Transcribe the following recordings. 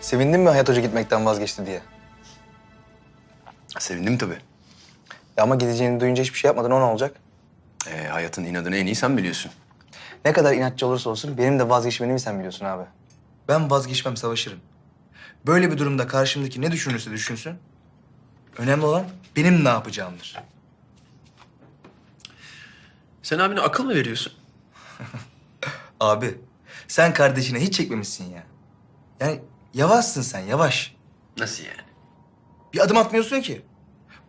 Sevindin mi Hayat Hoca gitmekten vazgeçti diye? Sevindim tabii. Ya ama gideceğini duyunca hiçbir şey yapmadan o ne olacak? Ee, hayatın inadını en iyi sen biliyorsun. Ne kadar inatçı olursa olsun benim de vazgeçmemi sen biliyorsun abi. Ben vazgeçmem, savaşırım. Böyle bir durumda karşımdaki ne düşünürse düşünsün. Önemli olan benim ne yapacağımdır. Sen abine akıl mı veriyorsun? Abi, sen kardeşine hiç çekmemişsin ya. Yani yavaşsın sen, yavaş. Nasıl yani? Bir adım atmıyorsun ki.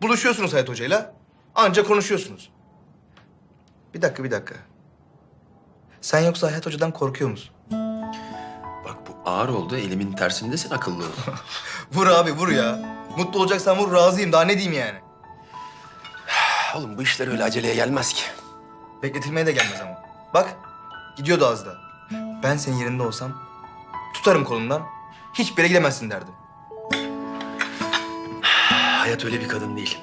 Buluşuyorsunuz Hayat Hoca'yla, anca konuşuyorsunuz. Bir dakika, bir dakika. Sen yoksa Hayat Hoca'dan korkuyor musun? Bak bu ağır oldu. Elimin tersindesin akıllı ol. Vur abi, vur ya. Mutlu olacaksan vur, razıyım. Daha ne diyeyim yani? Oğlum bu işler öyle aceleye gelmez ki. Bekletilmeye de gelmez ama. Bak, gidiyordu az da. Ben senin yerinde olsam tutarım kolundan. Hiçbir yere gidemezsin derdim. Hayat öyle bir kadın değil.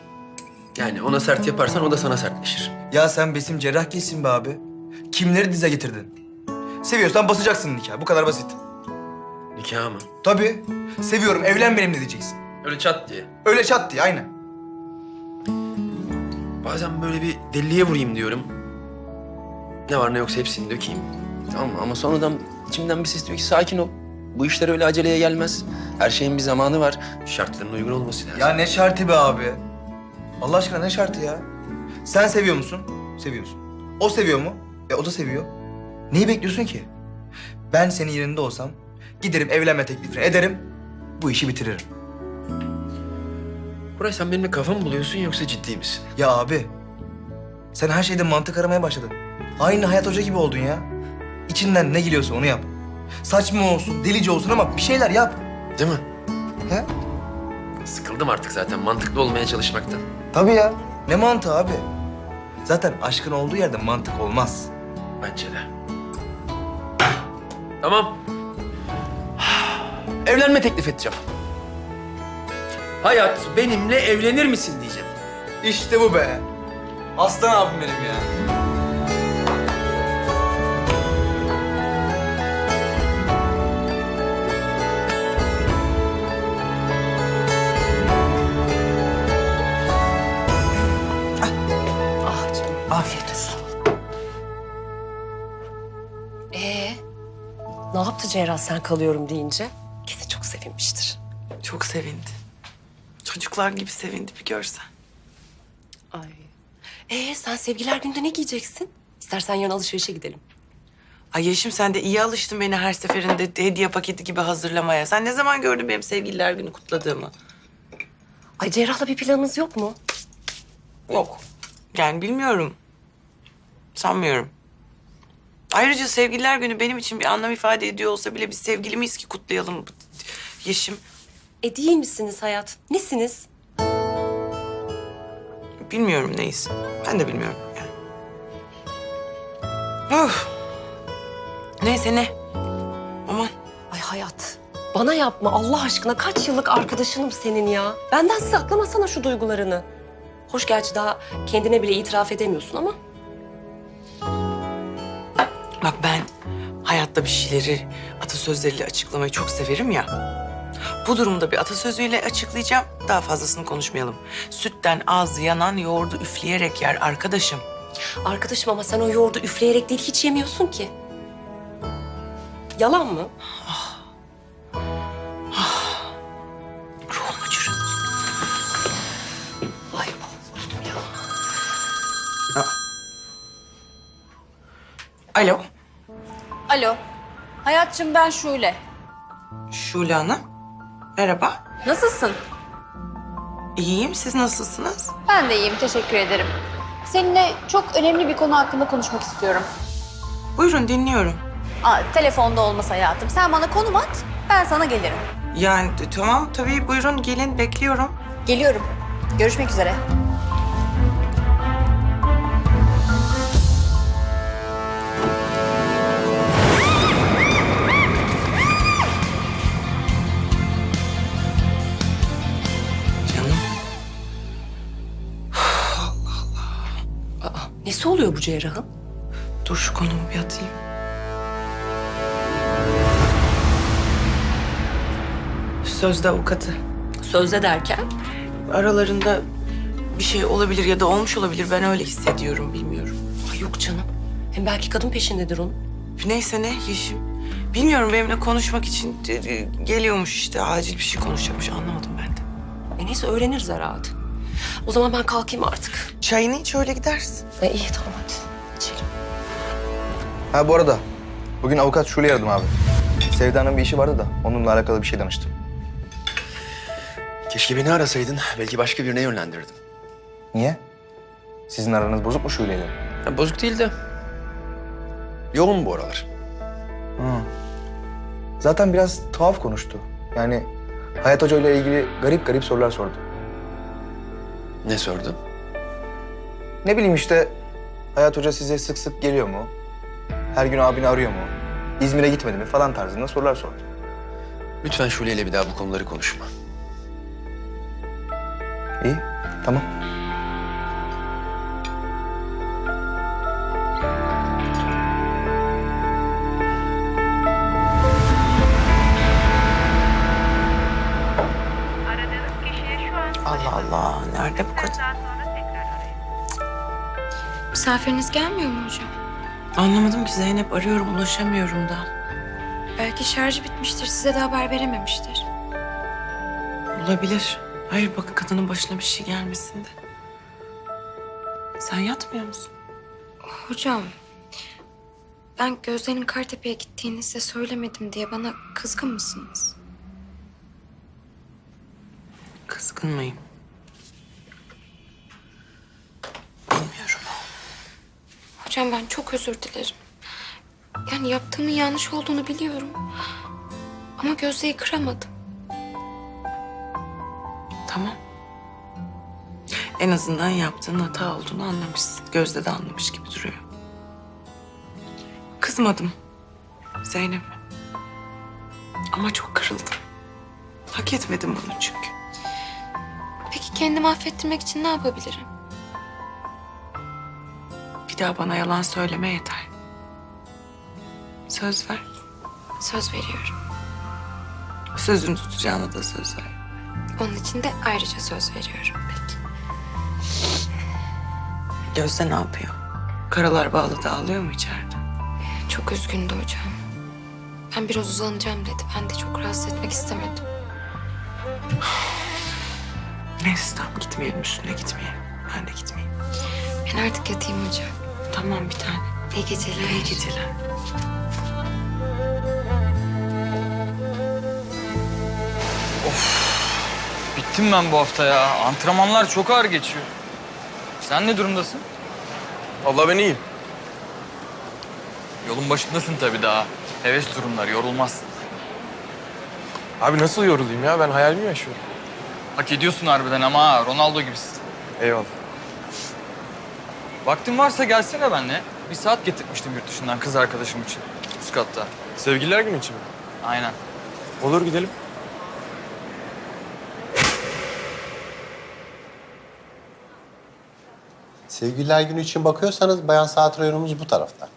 Yani ona sert yaparsan o da sana sertleşir. Ya sen besim cerrah değilsin be abi. Kimleri dize getirdin? Seviyorsan basacaksın nikah. Bu kadar basit. Nikah mı? Tabii. Seviyorum, evlen benimle diyeceksin. Öyle çat diye. Öyle çat diye, aynen. Bazen böyle bir deliye vurayım diyorum. Ne var ne yoksa hepsini dökeyim. Tamam mı? Ama sonradan içimden bir ses diyor ki sakin ol. Bu işler öyle aceleye gelmez. Her şeyin bir zamanı var. Şartların uygun olması lazım. Ya ne şartı be abi? Allah aşkına ne şartı ya? Sen seviyor musun? Seviyorsun. O seviyor mu? E o da seviyor. Neyi bekliyorsun ki? Ben senin yerinde olsam giderim evlenme teklifini ederim. Bu işi bitiririm. Buray sen benimle kafa mı buluyorsun yoksa ciddi misin? Ya abi sen her şeyde mantık aramaya başladın. Aynı Hayat Hoca gibi oldun ya. İçinden ne geliyorsa onu yap. Saçma olsun, delice olsun ama bir şeyler yap. Değil mi? He? Sıkıldım artık zaten mantıklı olmaya çalışmaktan. Tabii ya. Ne mantığı abi? Zaten aşkın olduğu yerde mantık olmaz. Bence de. Tamam. Evlenme teklif edeceğim. Hayat benimle evlenir misin diyeceğim. İşte bu be. Aslan abim benim ya. Yaptı Cerrah sen kalıyorum deyince? Kesin çok sevinmiştir. Çok sevindi. Çocuklar gibi sevindi bir görsen. Ay. Ee, sen sevgiler günde ne giyeceksin? İstersen yarın alışverişe gidelim. Ay Yeşim sen de iyi alıştın beni her seferinde hediye paketi gibi hazırlamaya. Sen ne zaman gördün benim sevgililer günü kutladığımı? Ay Cerrah'la bir planınız yok mu? Yok. Yani bilmiyorum. Sanmıyorum. Ayrıca sevgililer günü benim için bir anlam ifade ediyor olsa bile biz sevgili miyiz ki kutlayalım Yeşim? E değil misiniz hayat? Nesiniz? Bilmiyorum neyiz. Ben de bilmiyorum yani. Of. Neyse ne. Aman. Ay hayat. Bana yapma Allah aşkına kaç yıllık arkadaşınım senin ya. Benden saklamasana şu duygularını. Hoş gerçi daha kendine bile itiraf edemiyorsun ama. Hayatta bir şeyleri atasözleriyle açıklamayı çok severim ya. Bu durumda bir atasözüyle açıklayacağım. Daha fazlasını konuşmayalım. Sütten ağzı yanan yoğurdu üfleyerek yer arkadaşım. Arkadaşım ama sen o yoğurdu üfleyerek değil hiç yemiyorsun ki. Yalan mı? Alo. Hayatçım ben Şule. Şule Hanım. Merhaba. Nasılsın? İyiyim. Siz nasılsınız? Ben de iyiyim, teşekkür ederim. Seninle çok önemli bir konu hakkında konuşmak istiyorum. Buyurun dinliyorum. Aa, telefonda olmasa hayatım. Sen bana konum at, ben sana gelirim. Yani tamam tabii buyurun gelin bekliyorum. Geliyorum. Görüşmek üzere. Nesi oluyor bu cerrahın? Dur şu konumu bir atayım. Sözde avukatı. Sözde derken? Aralarında bir şey olabilir ya da olmuş olabilir. Ben öyle hissediyorum, bilmiyorum. Ay yok canım. Hem belki kadın peşindedir onun. Neyse ne Yeşim. Bilmiyorum benimle konuşmak için e, e, geliyormuş işte. Acil bir şey konuşacakmış anlamadım ben de. E neyse öğreniriz herhalde. O zaman ben kalkayım artık. Çayını iç öyle gidersin. E iyi tamam hadi. İçelim. Ha bu arada bugün avukat Şule'yi aradım abi. Sevda'nın bir işi vardı da onunla alakalı bir şey danıştım. Keşke beni arasaydın. Belki başka birine yönlendirirdim. Niye? Sizin aranız bozuk mu Şule'yle? Ya, bozuk değil de yoğun bu aralar. Zaten biraz tuhaf konuştu. Yani Hayat Hoca ile ilgili garip garip sorular sordu. Ne sordu? Ne bileyim işte Hayat Hoca size sık sık geliyor mu? Her gün abini arıyor mu? İzmir'e gitmedi mi falan tarzında sorular sordu. Lütfen Şule ile bir daha bu konuları konuşma. İyi, tamam. Nerede bu arayın. Misafiriniz gelmiyor mu hocam? Anlamadım ki Zeynep. Arıyorum ulaşamıyorum da. Belki şarjı bitmiştir, size de haber verememiştir. Olabilir. Hayır bakın kadının başına bir şey gelmesin de. Sen yatmıyor musun? Hocam, ben Gözde'nin Kartepe'ye gittiğini size söylemedim diye bana kızgın mısınız? Kızgın mıyım? Bilmiyorum. Hocam ben çok özür dilerim. Yani yaptığımın yanlış olduğunu biliyorum. Ama Gözde'yi kıramadım. Tamam. En azından yaptığın hata olduğunu anlamışsın. Gözde de anlamış gibi duruyor. Kızmadım. Zeynep. Ama çok kırıldım. Hak etmedim bunu çünkü. Peki kendimi affettirmek için ne yapabilirim? Bir daha bana yalan söyleme yeter. Söz ver. Söz veriyorum. Sözünü tutacağına da söz ver. Onun için de ayrıca söz veriyorum. Peki. Gözde ne yapıyor? Karalar bağlı da ağlıyor mu içeride? Çok üzgündü hocam. Ben biraz uzanacağım dedi. Ben de çok rahatsız etmek istemedim. Neyse tamam gitmeyelim üstüne gitmeyelim. Ben de gitmeyeyim. Ben artık yatayım hocam. Tamam bir tane. İyi geceler. İyi geceler. Bittim ben bu hafta ya. Antrenmanlar çok ağır geçiyor. Sen ne durumdasın? Vallahi ben iyiyim. Yolun başındasın tabii daha. Heves durumlar, yorulmazsın. Abi nasıl yorulayım ya? Ben hayal mi yaşıyorum? Hak ediyorsun harbiden ama ha, Ronaldo gibisin. Eyvallah. Vaktin varsa gelsene benimle. Bir saat getirmiştim yurt dışından kız arkadaşım için. Üst katta. Sevgililer günü için mi? Aynen. Olur gidelim. Sevgililer günü için bakıyorsanız bayan saat rayonumuz bu tarafta.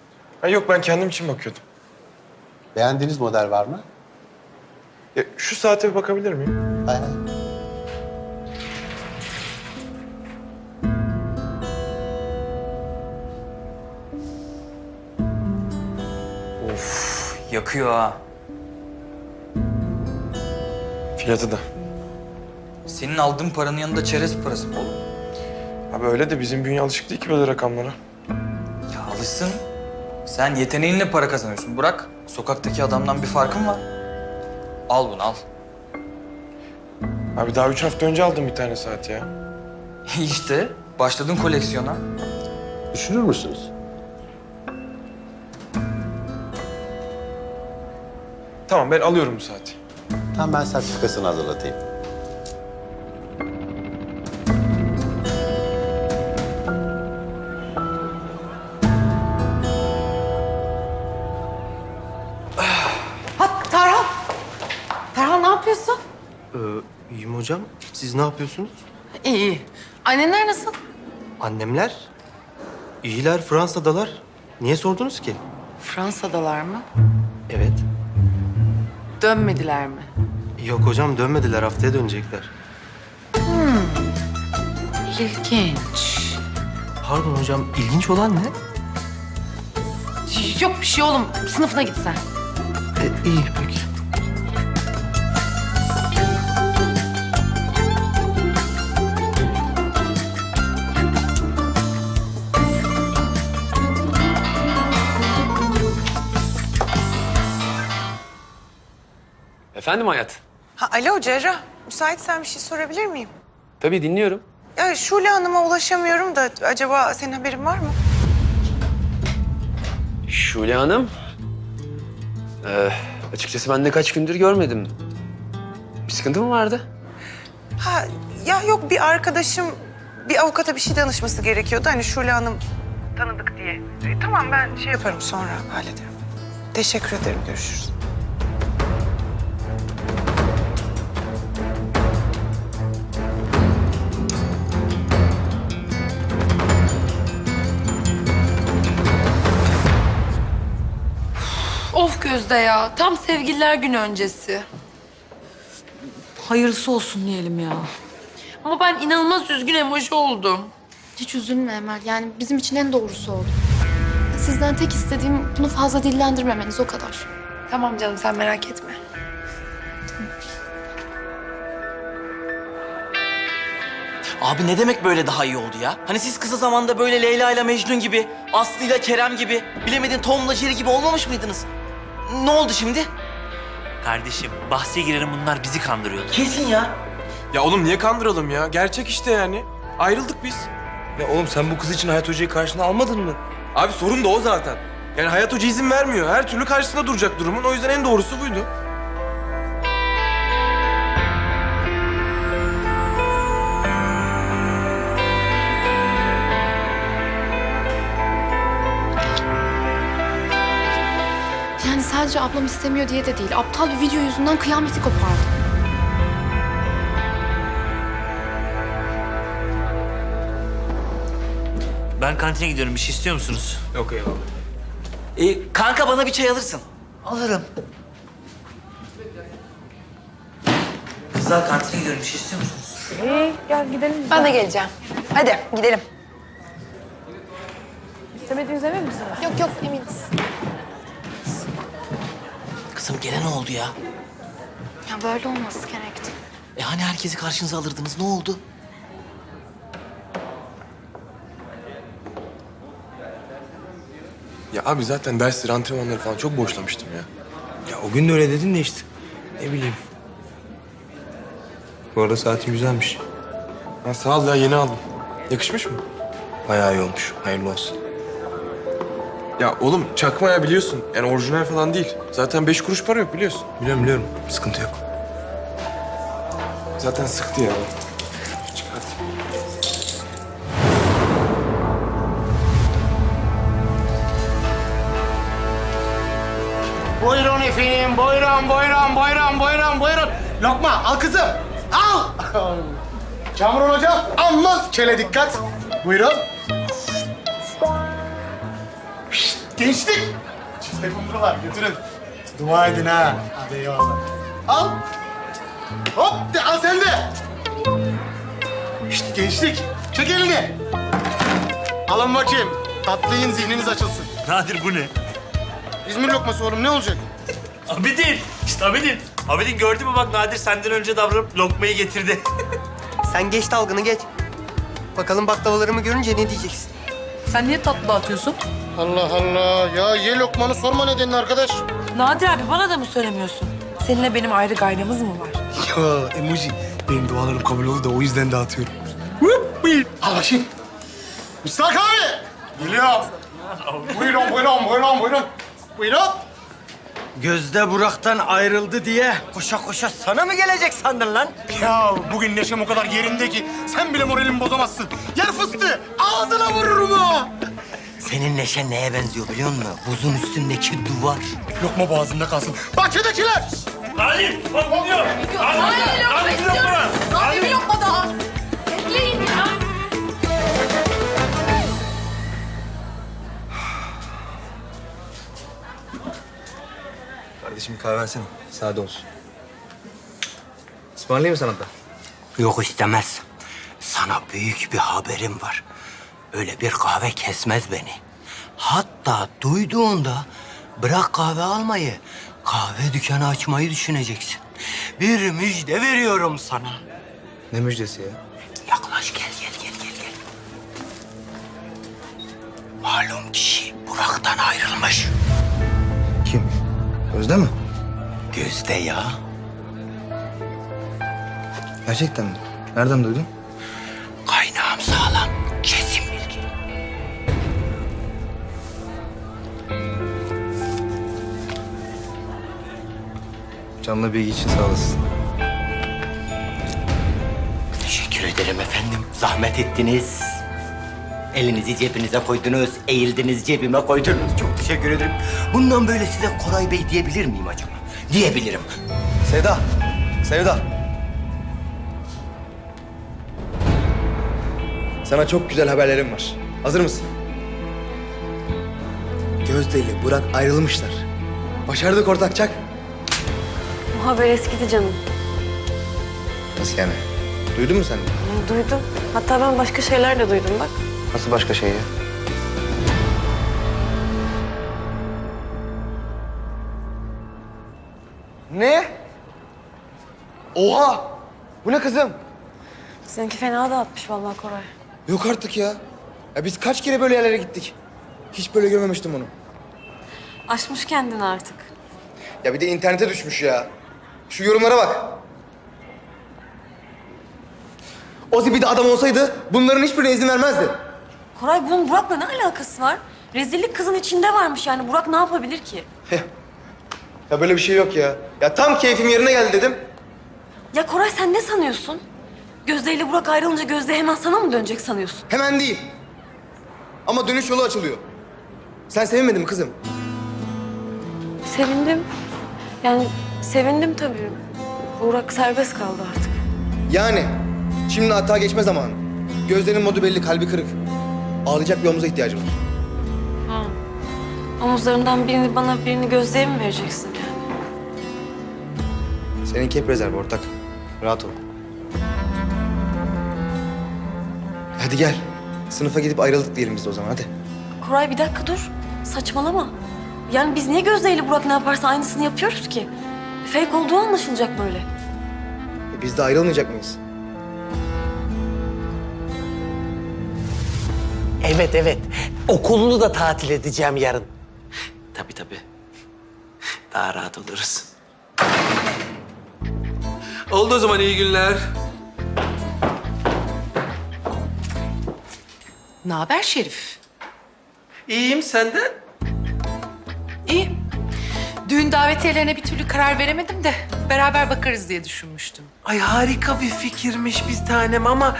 Ha yok ben kendim için bakıyordum. Beğendiğiniz model var mı? Ya, şu saate bir bakabilir miyim? Hay hay. Yakıyor ha. Fiyatı da. Senin aldığın paranın yanında çerez parası mı oğlum? Abi öyle de bizim bünye alışık değil ki böyle rakamlara. Ya alışsın. Sen yeteneğinle para kazanıyorsun. Bırak. Sokaktaki adamdan bir farkın var. Al bunu al. Abi daha üç hafta önce aldım bir tane saat ya. işte başladın koleksiyona. Düşünür müsünüz? Tamam ben alıyorum bu saati. Tam ben sertifikasını hazırlatayım. Ha Tarhan. Tarhan ne yapıyorsun? İyiyim hocam. Siz ne yapıyorsunuz? İyi iyi. Annenler nasıl? Annemler? İyiler, Fransa'dalar. Niye sordunuz ki? Fransa'dalar mı? Dönmediler mi? Yok hocam dönmediler haftaya dönecekler. İlginç. Pardon hocam ilginç olan ne? Yok bir şey oğlum. Sınıfına git sen. E, iyi peki. Efendim hayat? Ha, alo Cerrah. Müsaitsen bir şey sorabilir miyim? Tabii dinliyorum. Ya Şule Hanım'a ulaşamıyorum da acaba senin haberin var mı? Şule Hanım. Ee, açıkçası ben de kaç gündür görmedim. Bir sıkıntı mı vardı? Ha ya yok bir arkadaşım bir avukata bir şey danışması gerekiyordu. Hani Şule Hanım tanıdık diye. E, tamam ben şey yaparım sonra hallederim. Teşekkür ederim. Görüşürüz. Gözde ya. Tam sevgililer günü öncesi. Hayırlısı olsun diyelim ya. Ama ben inanılmaz üzgün emoji oldum. Hiç üzülme Emel. Yani bizim için en doğrusu oldu. Sizden tek istediğim bunu fazla dillendirmemeniz o kadar. Tamam canım sen merak etme. Abi ne demek böyle daha iyi oldu ya? Hani siz kısa zamanda böyle Leyla ile Mecnun gibi, Aslı ile Kerem gibi, bilemedin Tom'la Jerry gibi olmamış mıydınız? Ne oldu şimdi? Kardeşim bahse girerim bunlar bizi kandırıyordu. Kesin ya. Ya oğlum niye kandıralım ya? Gerçek işte yani. Ayrıldık biz. Ya oğlum sen bu kız için Hayat Hoca'yı karşına almadın mı? Abi sorun da o zaten. Yani Hayat Hoca izin vermiyor. Her türlü karşısında duracak durumun. O yüzden en doğrusu buydu. Sadece ablam istemiyor diye de değil. Aptal bir video yüzünden kıyameti kopardı. Ben kantine gidiyorum. Bir şey istiyor musunuz? Yok eyvallah. E, kanka bana bir çay alırsın. Alırım. Kızlar kantine gidiyorum. Bir şey istiyor musunuz? Ben de geleceğim. Hadi gidelim. Yok yok eminiz. Kızım gene ne oldu ya? Ya böyle olması gerekti. E hani herkesi karşınıza alırdınız. Ne oldu? Ya abi zaten dersleri, antrenmanları falan çok boşlamıştım ya. Ya o gün de öyle dedin de işte. Ne bileyim. Bu arada saatin güzelmiş. Ha, sağ ol ya yeni aldım. Yakışmış mı? Bayağı iyi olmuş. Hayırlı olsun. Ya oğlum çakma ya biliyorsun. Yani orijinal falan değil. Zaten beş kuruş para yok biliyorsun. Biliyorum biliyorum. Sıkıntı yok. Zaten sıktı ya. Çıkart. Buyurun efendim, buyurun, buyurun, buyurun, buyurun, buyurun. Lokma, al kızım, al. Cameron hocam, aman kele dikkat. Buyurun. Gençlik. Çifte kumrular, götürün. Dua edin ha. Hadi eyvallah. Al. Hop, de, al sen de. Şşt, gençlik, çek elini. Alın bakayım. Tatlayın, zihniniz açılsın. Nadir bu ne? İzmir lokması oğlum, ne olacak? Abidin. İşte Abidin. Abidin gördün mü bak Nadir senden önce davranıp lokmayı getirdi. Sen geç dalgını geç. Bakalım baklavalarımı görünce ne diyeceksin? Sen niye tatlı dağıtıyorsun? Allah Allah. Ya ye lokmanı sorma nedenini arkadaş. Nadir abi bana da mı söylemiyorsun? Seninle benim ayrı gayrımız mı var? Ya emoji. Benim dualarım kabul oldu da o yüzden dağıtıyorum. Buyur. Al bakayım. Müstak abi. Geliyorum. buyurun, buyurun, buyurun, buyurun. Buyurun. Gözde Burak'tan ayrıldı diye koşa koşa sana mı gelecek sandın lan? Ya bugün neşem o kadar yerinde ki sen bile moralimi bozamazsın. Yer fıstığı. Ağzına vururum ha. Senin neşen neye benziyor biliyor musun? Buzun üstündeki duvar. Lokma boğazında kalsın. Bahçedekiler. Nadir bak oluyor? Nadir, Nadir bir lokma. Nadir bir lokma daha. Kardeşim kahve versene. Sade olsun. Ismarlayayım mı sana da? Yok istemez. Sana büyük bir haberim var. Öyle bir kahve kesmez beni. Hatta duyduğunda bırak kahve almayı, kahve dükkanı açmayı düşüneceksin. Bir müjde veriyorum sana. Ne müjdesi ya? Yaklaş gel gel gel gel gel. Malum kişi Burak'tan ayrılmış. Kim? Özde mi? Gözde ya. Gerçekten mi? Nereden duydun? Kaynağım sağlam. Kesin bilgi. Canlı bilgi için sağ olasın. Teşekkür ederim efendim. Zahmet ettiniz. Elinizi cebinize koydunuz, eğildiniz cebime koydunuz. Çok teşekkür ederim. Bundan böyle size Koray Bey diyebilir miyim acaba? Diyebilirim. Sevda. Sevda. Sana çok güzel haberlerim var. Hazır mısın? Gözde ile Burak ayrılmışlar. Başardık ortakçak. Bu haber eskidi canım. Nasıl yani? Duydun mu sen de? Duydum. Hatta ben başka şeyler de duydum bak. Nasıl başka şey ya? Ne? Oha! Bu ne kızım? Seninki fena dağıtmış vallahi Koray. Yok artık ya. Ya biz kaç kere böyle yerlere gittik. Hiç böyle görmemiştim onu. Aşmış kendini artık. Ya bir de internete düşmüş ya. Şu yorumlara bak. Ozi bir de adam olsaydı bunların hiçbirine izin vermezdi. Koray bunun Burak'la ne alakası var? Rezillik kızın içinde varmış yani. Burak ne yapabilir ki? Ya böyle bir şey yok ya. Ya tam keyfim yerine geldi dedim. Ya Koray sen ne sanıyorsun? Gözde ile Burak ayrılınca Gözde hemen sana mı dönecek sanıyorsun? Hemen değil. Ama dönüş yolu açılıyor. Sen sevinmedin mi kızım? Sevindim. Yani sevindim tabii. Burak serbest kaldı artık. Yani şimdi hata geçme zamanı. Gözlerinin modu belli, kalbi kırık. Ağlayacak bir omuza ihtiyacı var. Ha. Omuzlarından birini bana birini Gözde'ye mi vereceksin yani? Seninki hep rezerv ortak. Rahat ol. Hadi gel. Sınıfa gidip ayrıldık diyelim biz de o zaman hadi. Koray bir dakika dur. Saçmalama. Yani biz niye Gözde ile Burak ne yaparsa aynısını yapıyoruz ki? Fake olduğu anlaşılacak böyle. E biz de ayrılmayacak mıyız? Evet evet. Okulunu da tatil edeceğim yarın. Tabii tabii. Daha rahat oluruz. Oldu o zaman iyi günler. Ne haber Şerif? İyiyim senden. İyi. Düğün davetiyelerine bir türlü karar veremedim de beraber bakarız diye düşünmüştüm. Ay harika bir fikirmiş bir tanem ama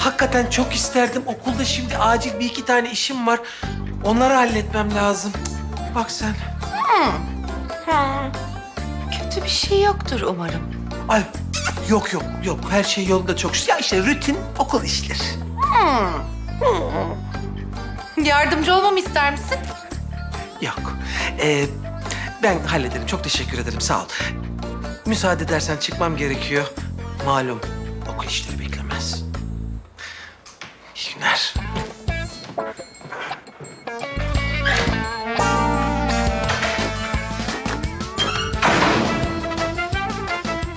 hakikaten çok isterdim. Okulda şimdi acil bir iki tane işim var. Onları halletmem lazım. Bak sen. Kötü bir şey yoktur umarım. Ay yok yok yok her şey yolunda çok. şükür. Ya işte rutin okul işleri. Yardımcı olmamı ister misin? Yok. Ee, ben hallederim. Çok teşekkür ederim. Sağ ol. Müsaade edersen çıkmam gerekiyor. Malum okul işleri beklemez. Günler.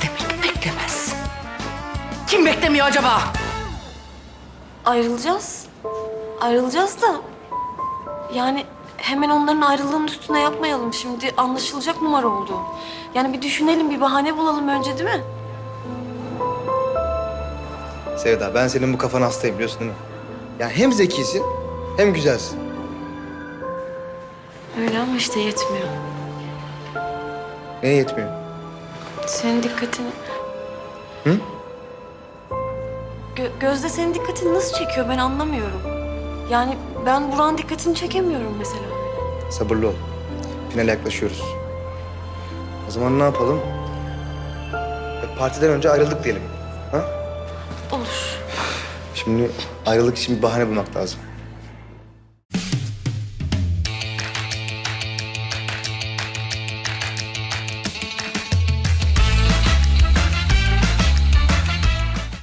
Demek beklemez. Kim beklemiyor acaba? Ayrılacağız. Ayrılacağız da yani hemen onların ayrılığının üstüne yapmayalım. Şimdi anlaşılacak numara oldu. Yani bir düşünelim, bir bahane bulalım önce değil mi? Sevda ben senin bu kafana hastayım biliyorsun değil mi? Yani hem zekisin hem güzelsin. Öyle ama işte yetmiyor. Neye yetmiyor? Senin dikkatini... Hı? Gö- Gözde senin dikkatini nasıl çekiyor ben anlamıyorum. Yani ben Burak'ın dikkatini çekemiyorum mesela. Sabırlı ol. Finale yaklaşıyoruz. O zaman ne yapalım? E, partiden önce ayrıldık diyelim. Şimdi ayrılık için bir bahane bulmak lazım.